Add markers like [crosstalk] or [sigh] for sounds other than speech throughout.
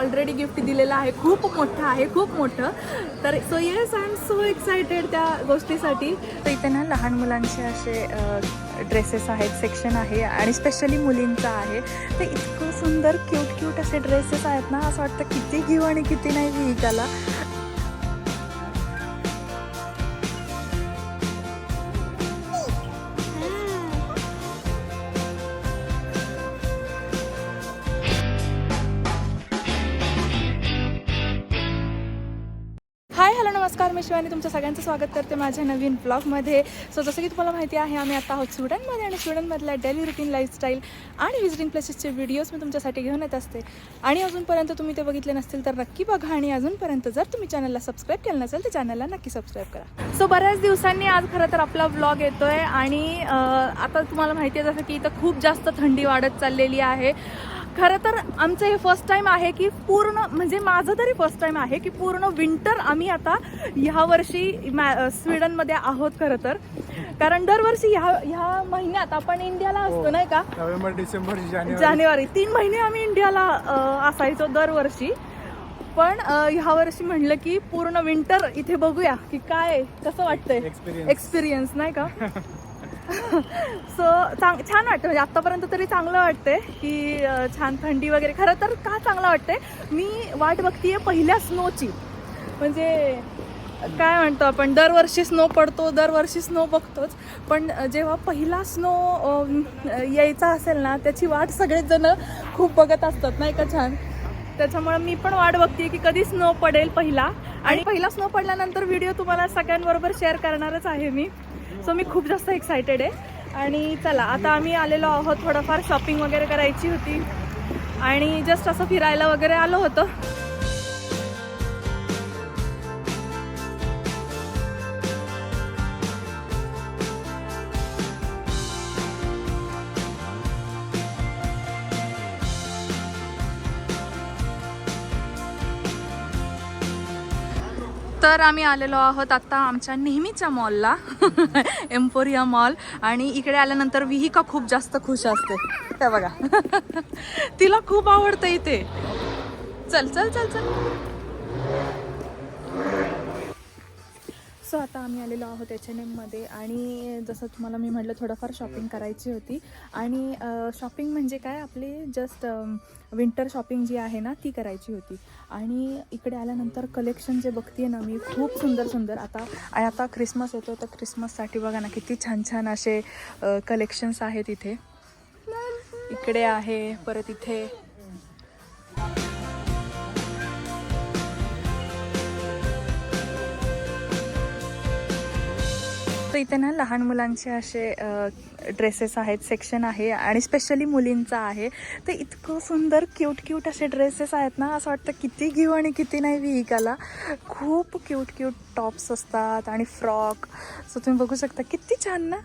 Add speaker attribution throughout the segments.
Speaker 1: Already gift दिलेलं आहे. खूप मोठं आहे खूप मोठं. तर so yes I am so excited त्या गोष्टीसाठी. तर इथे ना लहान मुलांचे असे ड्रेसेस आहेत सेक्शन आहे आणि स्पेशली मुलींचं आहे. तर इतकं सुंदर क्यूट क्यूट असे ड्रेसेस आहेत ना. असं वाटतं किती घेऊ आणि किती नाही विहिकाला त्याला. नमस्कार मी शिवानी. तुमचं सगळ्यांचं स्वागत करते माझ्या नवीन ब्लॉगमध्ये. सो जसं की तुम्हाला माहिती आहे आम्ही आता आहोत स्टुडंटमध्ये आणि स्टुडंटमधल्या डेली रुटीन लाईफस्टाईल आणि विजिटिंग प्लेसेसचे व्हिडिओज मी तुमच्यासाठी घेऊन येत असते. आणि अजूनपर्यंत तुम्ही ते बघितले नसतील तर नक्की बघा आणि अजूनपर्यंत जर तुम्ही चॅनलला सबस्क्राईब केलं नसेल तर चॅनलला नक्की सबस्क्राईब करा. सो बऱ्याच दिवसांनी आज खरं तर आपला व्लॉग येतोय आणि आता तुम्हाला माहिती आहे जसं की इथं खूप जास्त थंडी वाढत चाललेली आहे. खरं तर आमचं हे फर्स्ट टाइम आहे की पूर्ण म्हणजे माझं तरी फर्स्ट टाइम आहे की पूर्ण विंटर आम्ही आता ह्या वर्षी मॅ स्वीडनमध्ये आहोत खरं तर. कारण दरवर्षी ह्या ह्या महिन्यात आपण इंडियाला असतो नाही का?
Speaker 2: नोव्हेंबर डिसेंबर जानेवारी.
Speaker 1: तीन महिने आम्ही इंडियाला असायचो दरवर्षी. पण ह्या वर्षी म्हणलं की पूर्ण विंटर इथे बघूया की काय कसं वाटतंय. एक्सपिरियन्स नाही का? [laughs] [laughs] सो चांग छान वाटतं. म्हणजे आत्तापर्यंत तरी चांगलं वाटतंय की छान थंडी वगैरे. खरं तर का चांगलं वाटतंय? मी वाट बघतीये पहिल्या स्नोची म्हणजे काय म्हणतो आपण? दरवर्षी स्नो पडतो दरवर्षी स्नो बघतोच. पण जेव्हा पहिला स्नो यायचा असेल ना त्याची वाट सगळेच जण खूप बघत असतात नाही का छान? त्याच्यामुळे मी पण वाट बघते की कधी स्नो पडेल पहिला. आणि पहिला स्नो पडल्यानंतर व्हिडिओ तुम्हाला सगळ्यांबरोबर शेअर करणारच आहे मी. सो मी खूप जास्त एक्सायटेड आहे. आणि चला आता आम्ही आलेलो आहोत थोडंफार शॉपिंग वगैरे करायची होती. आणि जस्ट असं फिरायला वगैरे आलो होतो. तर आम्ही आलेलो आहोत आता आमच्या नेहमीच्या मॉलला [laughs] एम्पोरिया मॉल. आणि इकडे आल्यानंतर विहिका खूप जास्त खुश असते. त्या बघा. [laughs] तिला खूप आवडतं इथे. चल चल चल चल. सो आता आम्ही आलेलो आहोत H&M एच एन एममध्ये आणि जसं तुम्हाला मी म्हटलं थोडंफार शॉपिंग करायची होती. आणि शॉपिंग म्हणजे काय? आपली जस्ट विंटर शॉपिंग जी आहे ना ती करायची होती. आणि इकडे आल्यानंतर कलेक्शन जे बघते ना मी खूप सुंदर सुंदर. आता आणि आता क्रिसमस येतो तर क्रिसमससाठी बघा ना किती छान छान असे कलेक्शन्स आहेत इथे. इकडे आहे परत इथे इथे ना लहान मुलांचे असे ड्रेसेस आहेत सेक्शन आहे आणि स्पेशली मुलींचं आहे. तर इतकं सुंदर क्यूट क्यूट असे ड्रेसेस आहेत ना असं वाटतं किती घेऊ आणि किती नाही विहिकाला खूप क्यूट क्यूट टॉप्स असतात आणि फ्रॉक सो तुम्ही बघू शकता किती छान ना.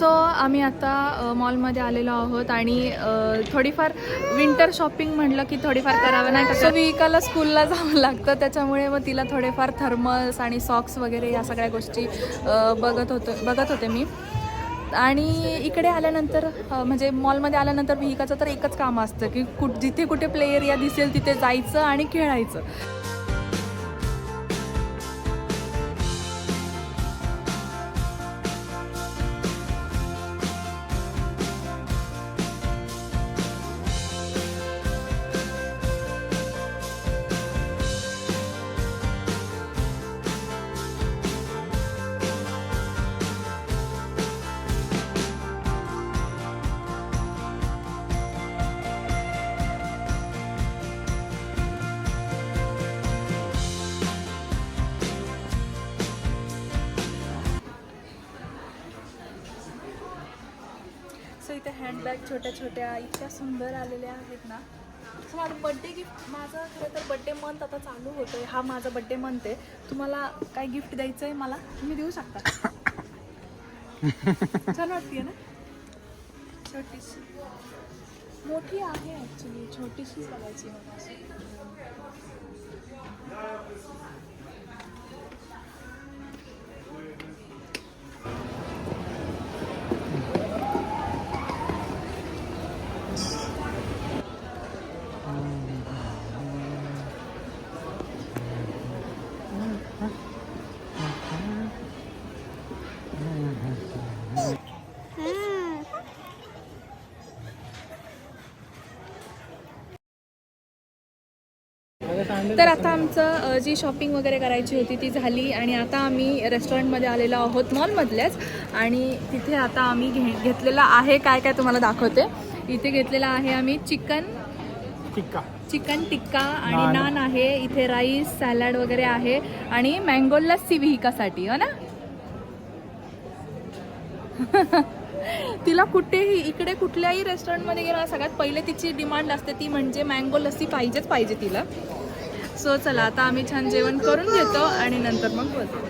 Speaker 1: सो आम्ही आता मॉलमध्ये आलेलो आहोत आणि थोडीफार विंटर शॉपिंग म्हटलं की थोडीफार करावं नाही का? विकाला स्कूलला जावं लागतं. त्याच्यामुळे मग तिला थोडेफार थर्मल्स आणि सॉक्स वगैरे या सगळ्या गोष्टी बघत होतो बघत होते मी. आणि इकडे आल्यानंतर म्हणजे मॉलमध्ये आल्यानंतर विहिकाचं तर एकच काम असतं की कुठ जिथे कुठे प्ले एरिया दिसेल तिथे जायचं आणि खेळायचं. बॅग छोट्या छोट्या इतक्या सुंदर आलेल्या आहेत ना. माझं बड्डे गिफ्ट माझं खरं तर बड्डे मंथ आता चालू होतो आहे हा माझा बड्डे मंथ आहे. तुम्हाला काय गिफ्ट द्यायचं आहे मला? तुम्ही देऊ शकता. छान वाटते ना? छोटीशी. मोठी आहे ॲक्च्युली छोटीशी बघायची मला. तर आता आमचं जी शॉपिंग वगैरे करायची होती ती झाली आणि आता आम्ही रेस्टॉरंटमध्ये आलेलो आहोत मॉलमधल्याच. आणि तिथे आता आम्ही घे घेतलेला आहे काय काय तुम्हाला दाखवते. इथे घेतलेला आहे आम्ही चिकन.
Speaker 2: टिक्का.
Speaker 1: चिकन टिक्का आणि
Speaker 2: नान.
Speaker 1: नान आहे. इथे राईस सॅलड वगैरे आहे. आणि मँगो लस्सी विहिकासाठी हो ना? [laughs] तिला कुठेही इकडे कुठल्याही रेस्टॉरंटमध्ये गेला सगळ्यात पहिले तिची डिमांड असते ती म्हणजे मँगो लस्सी पाहिजेच पाहिजे तिला. सो चला आता आम्ही छान जेवण करून घेतो आणि नंतर मग बोलतो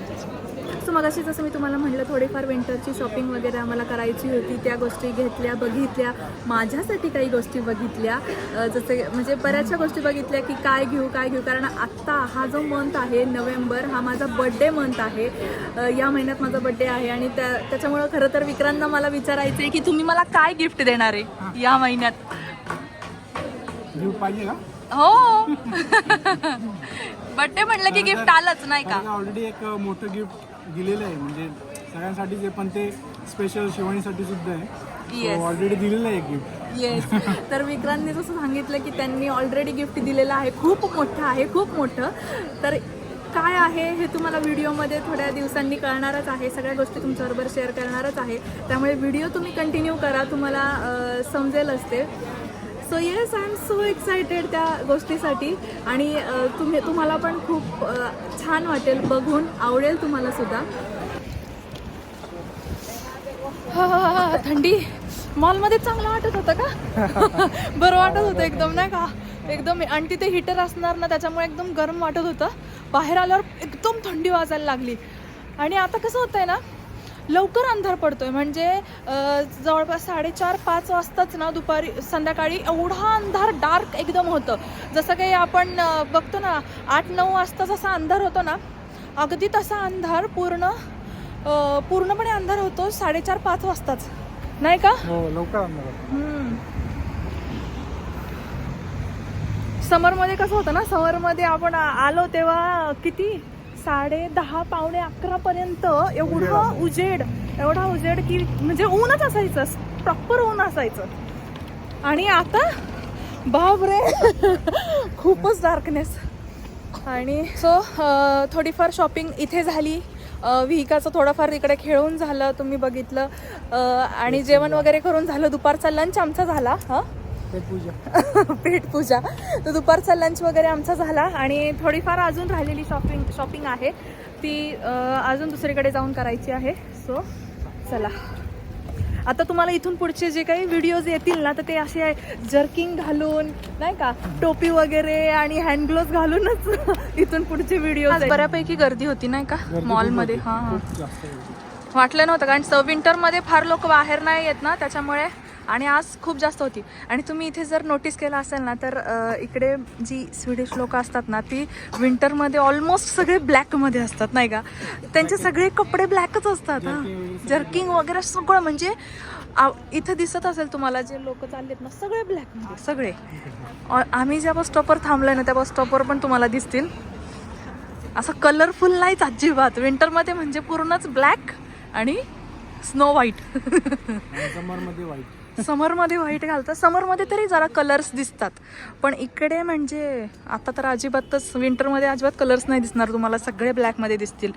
Speaker 1: सो मग अशी जसं मी तुम्हाला म्हटलं थोडीफार विंटरची शॉपिंग वगैरे आम्हाला करायची होती त्या गोष्टी घेतल्या बघितल्या माझ्यासाठी काही गोष्टी बघितल्या. जसे म्हणजे बऱ्याचशा गोष्टी बघितल्या की काय घेऊ काय घेऊ कारण आत्ता हा जो मंथ आहे नोव्हेंबर हा माझा बड्डे मंथ आहे. या महिन्यात माझा बड्डे आहे आणि त्या त्याच्यामुळं खरं तर विक्रांतनं मला विचारायचं आहे की तुम्ही मला काय गिफ्ट देणार आहे या महिन्यात?
Speaker 2: गिफ्ट पाहिजे का?
Speaker 1: हो. [laughs] बड्डे म्हटलं की गिफ्ट आलंच नाही का?
Speaker 2: ऑलरेडी एक मोठं गिफ्ट दिलेलं आहे. म्हणजे सगळ्यांसाठीच आहे पण ते स्पेशल शिवानीसाठी सुद्धा आहे.
Speaker 1: Yes.
Speaker 2: ऑलरेडी दिलेलं आहे गिफ्ट
Speaker 1: येस तर विक्रांतने जसं सांगितलं की त्यांनी ऑलरेडी गिफ्ट दिलेलं आहे. खूप मोठं आहे खूप मोठं. तर काय आहे हे तुम्हाला व्हिडिओमध्ये थोड्या दिवसांनी कळणारच आहे. सगळ्या गोष्टी तुमच्याबरोबर शेअर करणारच आहे. त्यामुळे व्हिडिओ तुम्ही कंटिन्यू करा. तुम्हाला अं, समजेल असते. So yes I am so excited त्या गोष्टीसाठी. आणि तुम्ही तुम्हाला पण खूप छान वाटेल बघून. आवडेल तुम्हाला सुद्धा. हा, हा, हा, हा, थंडी. मॉलमध्ये चांगलं वाटत होतं का? [laughs] बरं वाटत होतं एकदम नाही का? एकदम आणि तिथे हिटर असणार ना त्याच्यामुळे एकदम गरम वाटत होतं. बाहेर आल्यावर एकदम थंडी वाजायला लागली. आणि आता कसं होतंय ना लवकर अंधार पडतोय. म्हणजे अं, जवळपास साडेचार पाच वाजताच ना दुपारी संध्याकाळी एवढा अंधार डार्क एकदम होतं. जसं काही आपण बघतो ना आठ नऊ वाजता जसा अंधार होतो ना अगदी तसा अंधार पूर्ण पूर्णपणे अंधार होतो साडेचार पाच वाजताच. नाही का?
Speaker 2: हो लवकर
Speaker 1: हम्म. समरमध्ये कसं होतं ना समरमध्ये आपण आलो तेव्हा किती साडे दहा पावणे अकरा पर्यंत एवढा उजेड एवढा उजेड की म्हणजे ऊनच असायचं प्रॉपर ऊन असायचं. आणि आता बापरे खूपच डार्कनेस आणि सो थोडीफार शॉपिंग इथे झाली. विहिकाचं थोडंफार इकडे खेळून झालं तुम्ही बघितलं. आणि जेवण वगैरे करून झालं. दुपारचा लंच आमचा झाला हां? पेट पूजा [laughs] तर दुपारचा लंच वगैरे आमचा झाला आणि थोडीफार अजून राहिलेली शॉपिंग शॉपिंग आहे. ती अजून दुसरीकडे जाऊन करायची आहे. सो चला. आता तुम्हाला इथून पुढचे जे काही व्हिडिओज येतील ना तर ते असे जर्किंग घालून नाही का टोपी वगैरे आणि हँड ग्लोव्ह घालूनच [laughs] इथून पुढचे व्हिडिओ बऱ्यापैकी गर्दी होती नाही का? मॉलमध्ये हां हां. वाटलं नव्हतं कारण स विंटरमध्ये फार लोक बाहेर नाही येत ना त्याच्यामुळे आणि आज खूप जास्त होती. आणि तुम्ही इथे जर नोटीस केलं असेल ना तर इकडे जी स्वीडिश लोक असतात ना ती विंटरमध्ये ऑलमोस्ट सगळे ब्लॅकमध्ये असतात नाही का? त्यांचे सगळे कपडे ब्लॅकच असतात हां. जर्किंग वगैरे सगळं म्हणजे इथं दिसत असेल तुम्हाला जे लोक चाललेत ना सगळे ब्लॅकमध्ये सगळे. आम्ही ज्या बस स्टॉपवर थांबलोय ना त्या बस स्टॉपवर पण तुम्हाला दिसतील. असं कलरफुल नाहीच अजिबात. विंटरमध्ये म्हणजे पूर्णच ब्लॅक आणि स्नो व्हाईट
Speaker 2: समरमध्ये व्हाईट
Speaker 1: समरमध्ये व्हाईट घालतात. समरमध्ये तरी जरा कलर्स दिसतात. पण इकडे म्हणजे आता तर अजिबातच विंटरमध्ये अजिबात कलर्स नाही दिसणार तुम्हाला. सगळे ब्लॅकमध्ये दिसतील.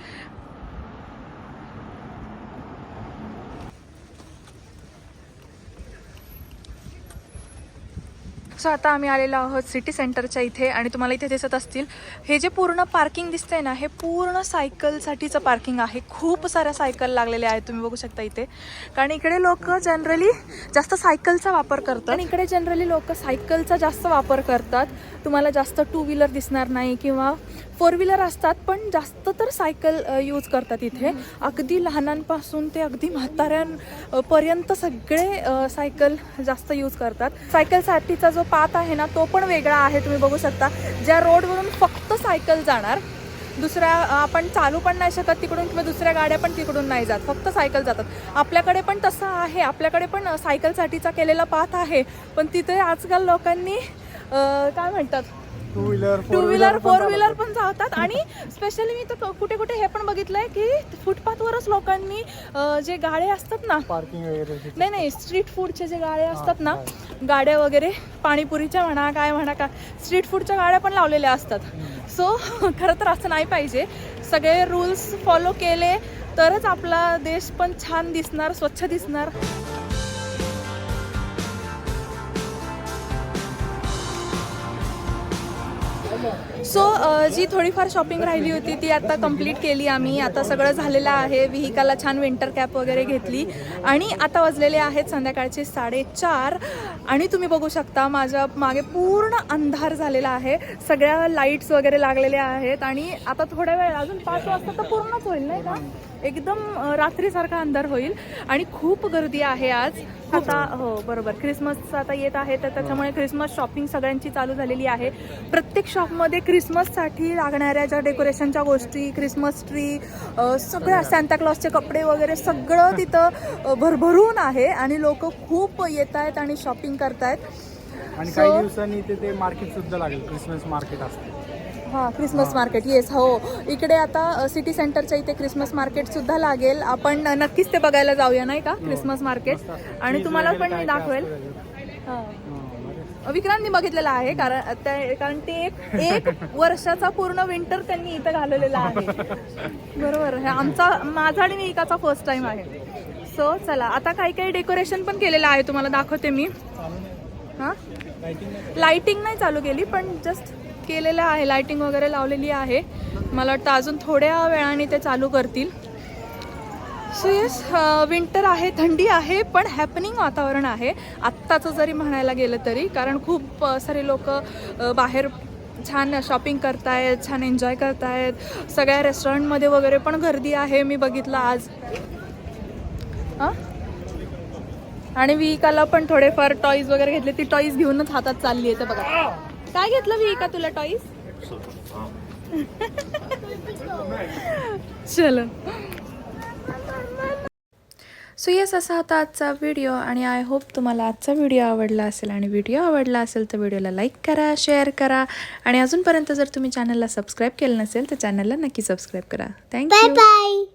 Speaker 1: सो आता आम्ही आलेलो आहोत सिटी सेंटरच्या इथे आणि तुम्हाला इथे दिसत असतील हे जे पूर्ण पार्किंग दिसतंय ना हे पूर्ण सायकलसाठीचं पार्किंग आहे. खूप साऱ्या सायकल लागलेल्या आहेत तुम्ही बघू शकता इथे. कारण इकडे लोक जनरली जास्त सायकलचा वापर करतात. आणि इकडे जनरली लोक सायकलचा जास्त वापर करतात. तुम्हाला जास्त टू व्हीलर दिसणार नाही किंवा फोर व्हीलर असतात पण जास्त तर सायकल यूज करतात इथे. अगदी लहानांपासून ते अगदी म्हाताऱ्यांपर्यंत सगळे सायकल जास्त यूज करतात. सायकलसाठीचा जो पाथ आहे ना तो पण वेगळा आहे तुम्ही बघू शकता. ज्या रोडवरून फक्त सायकल जाणार दुसऱ्या आपण चालू पण नाही शकत तिकडून किंवा दुसऱ्या गाड्या पण तिकडून नाही जात फक्त सायकल जातात. आपल्याकडे पण तसं आहे आपल्याकडे पण सायकलसाठीचा केलेला पाथ आहे पण तिथे आजकाल लोकांनी काय म्हणतात?
Speaker 2: Two wheeler
Speaker 1: two wheeler four wheeler पण जातात आणि स्पेशली मी तर कुठे कुठे हे पण बघितलंय की फुटपाथवरच लोकांनी अ, जे गाळे असतात ना
Speaker 2: पार्किंग वगैरे
Speaker 1: नाही नाही स्ट्रीट फूडचे जे गाळे असतात ना गाड्या वगैरे पाणीपुरीच्या म्हणा काय म्हणा का स्ट्रीट फूडच्या गाड्या पण लावलेल्या असतात. सो खरं तर असं नाही पाहिजे. सगळे रूल्स फॉलो केले तरच आपला देश पण छान दिसणार स्वच्छ दिसणार. सो uh, जी थोडीफार शॉपिंग राहिली होती ती आता कंप्लीट केली आम्ही. आता सगळं झालेलं आहे. विहिकाला छान विंटर कॅप वगैरे घेतली. आणि आता वाजलेले आहेत संध्याकाळचे साडेचार. आणि तुम्ही बघू शकता माझ्या मागे पूर्ण अंधार झालेला आहे. सगळ्या लाईट्स वगैरे लागलेल्या आहेत. आणि आता थोड्या वेळ अजून पाच वाजता तर पूर्णच होईल नाही का? एकदम रात्रीसारखा अंधार होईल आणि खूप गर्दी आहे आज. आता हो बरोबर. क्रिसमस आता येत आहे तर त्याच्यामुळे क्रिसमस शॉपिंग सगळ्यांची चालू झालेली आहे. प्रत्येक शॉपमध्ये क्रिसमससाठी लागणाऱ्या ज्या डेकोरेशनच्या गोष्टी क्रिसमस ट्री सगळ्या सांताक्लॉसचे कपडे वगैरे सगळं तिथं भरभरून आहे आणि लोक खूप येत आहेत आणि शॉपिंग करतायत.
Speaker 2: आणि काही दिवसांनी इथे ते मार्केट सुद्धा लागेल. क्रिसमस मार्केट असते.
Speaker 1: हां क्रिसमस मार्केट येस हो. इकडे आता सिटी सेंटरच्या इथे क्रिसमस मार्केट सुद्धा लागेल. आपण नक्कीच ते बघायला जाऊया नाही का? क्रिसमस मार्केट आणि तुम्हाला पण मी दाखवेल. हां. विक्रांतनी बघितलेलं आहे कारण त्या- कारण ते एक एक [laughs] वर्षाचा पूर्ण विंटर त्यांनी इथं घालवलेला आहे. [laughs] बरोबर. हे आमचा माझा आणि विकाचा फर्स्ट टाइम आहे. सो चला. आता काही काही डेकोरेशन पण केलेलं आहे तुम्हाला दाखवते मी. हां? लाइटिंग नाही. चालू केली पण जस्ट केलेलं आहे लायटिंग वगैरे लावलेली आहे. मला वाटतं अजून थोड्या वेळाने ते चालू करतील. सो येस विंटर आहे थंडी आहे पण हॅपनिंग वातावरण आहे. आत्ताचं जरी म्हणायला गेलं तरी कारण खूप सारे लोक बाहेर छान शॉपिंग करतायत छान एन्जॉय करतायत. सगळ्या रेस्टॉरंटमध्ये वगैरे पण गर्दी आहे मी बघितलं आज. हां? आणि विहिकाला पण थोडेफार टॉईज वगैरे घेतले. ती टॉईज घेऊनच हातात चालली आहे ते बघा. काय घेतलं विहिका तुला टॉईज चलो. सो येस असा होता आजचा व्हिडिओ आणि आय होप तुम्हाला आजचा व्हिडिओ आवडला असेल. आणि व्हिडिओ आवडला असेल तर व्हिडिओला लाईक करा शेअर करा. आणि अजूनपर्यंत जर तुम्ही चॅनलला सबस्क्राईब केलं नसेल तर चॅनलला नक्की सबस्क्राईब करा. Thank you
Speaker 3: Bye.